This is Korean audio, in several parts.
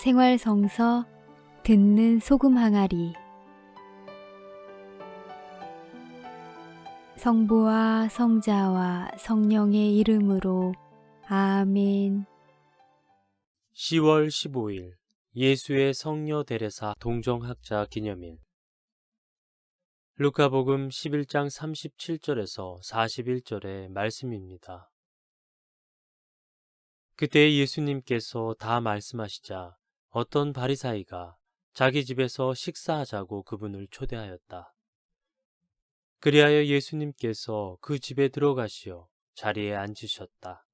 생활성서 듣는 소금 항아리. 성부와 성자와 성령의 이름으로 아멘. 10월 15일 예수의 성녀 데레사 동정학자 기념일. 루카복음 11장 37절에서 41절의 말씀입니다. 그때 예수님께서 다 말씀하시자 어떤 바리사이가 자기 집에서 식사하자고 그분을 초대하였다. 그리하여 예수님께서 그 집에 들어가시어 자리에 앉으셨다.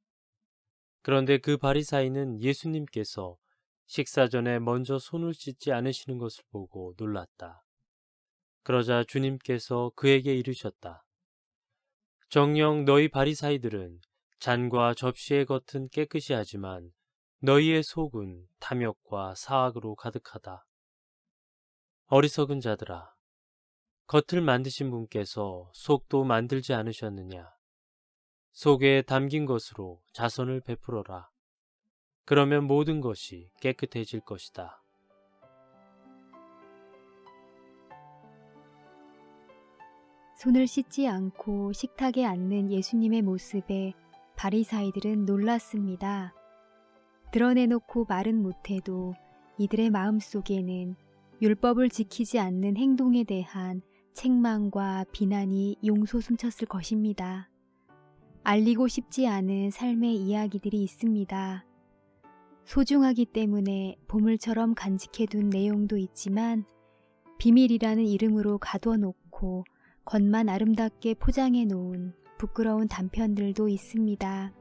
그런데 그 바리사이는 예수님께서 식사 전에 먼저 손을 씻지 않으시는 것을 보고 놀랐다. 그러자 주님께서 그에게 이르셨다. 정녕 너희 바리사이들은 잔과 접시의 겉은 깨끗이 하지만 너희의 속은 탐욕과 사악으로 가득하다. 어리석은 자들아, 겉을 만드신 분께서 속도 만들지 않으셨느냐? 속에 담긴 것으로 자선을 베풀어라. 그러면 모든 것이 깨끗해질 것이다. 손을 씻지 않고 식탁에 앉는 예수님의 모습에 바리사이들은 놀랐습니다. 드러내놓고 말은 못해도 이들의 마음 속에는 율법을 지키지 않는 행동에 대한 책망과 비난이 용솟음쳤을 것입니다. 알리고 싶지 않은 삶의 이야기들이 있습니다. 소중하기 때문에 보물처럼 간직해둔 내용도 있지만 비밀이라는 이름으로 가둬놓고 겉만 아름답게 포장해 놓은 부끄러운 단편들도 있습니다.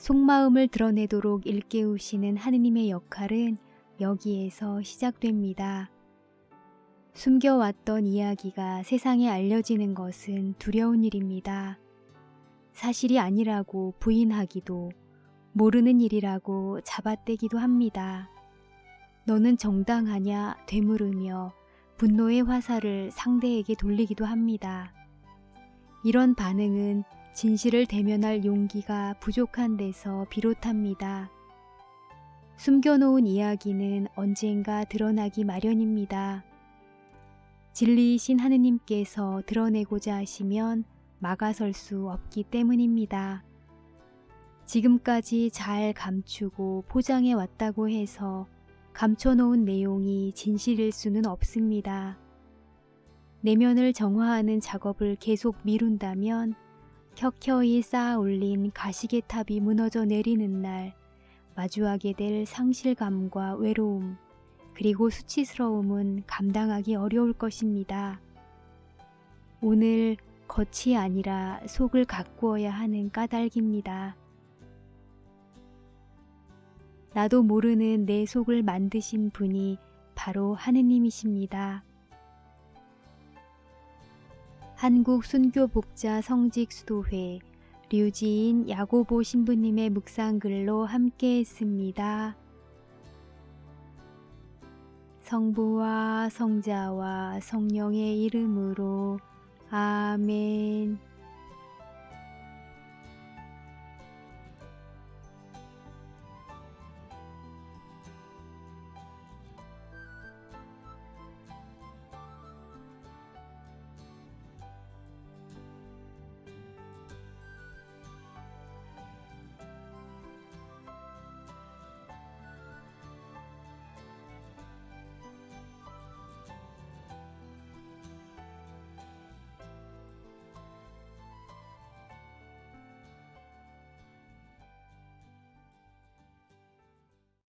속마음을 드러내도록 일깨우시는 하느님의 역할은 여기에서 시작됩니다. 숨겨왔던 이야기가 세상에 알려지는 것은 두려운 일입니다. 사실이 아니라고 부인하기도 모르는 일이라고 잡아떼기도 합니다. 너는 정당하냐 되물으며 분노의 화살을 상대에게 돌리기도 합니다. 이런 반응은 진실을 대면할 용기가 부족한 데서 비롯합니다. 숨겨놓은 이야기는 언젠가 드러나기 마련입니다. 진리이신 하느님께서 드러내고자 하시면 막아설 수 없기 때문입니다. 지금까지 잘 감추고 포장해 왔다고 해서 감춰놓은 내용이 진실일 수는 없습니다. 내면을 정화하는 작업을 계속 미룬다면 켜켜이 쌓아 올린 가시의 탑이 무너져 내리는 날 마주하게 될 상실감과 외로움 그리고 수치스러움은 감당하기 어려울 것입니다. 오늘 겉이 아니라 속을 가꾸어야 하는 까닭입니다. 나도 모르는 내 속을 만드신 분이 바로 하느님이십니다. 한국 순교복자 성직수도회 류지인 야고보 신부님의 묵상글로 함께 했습니다. 성부와 성자와 성령의 이름으로 아멘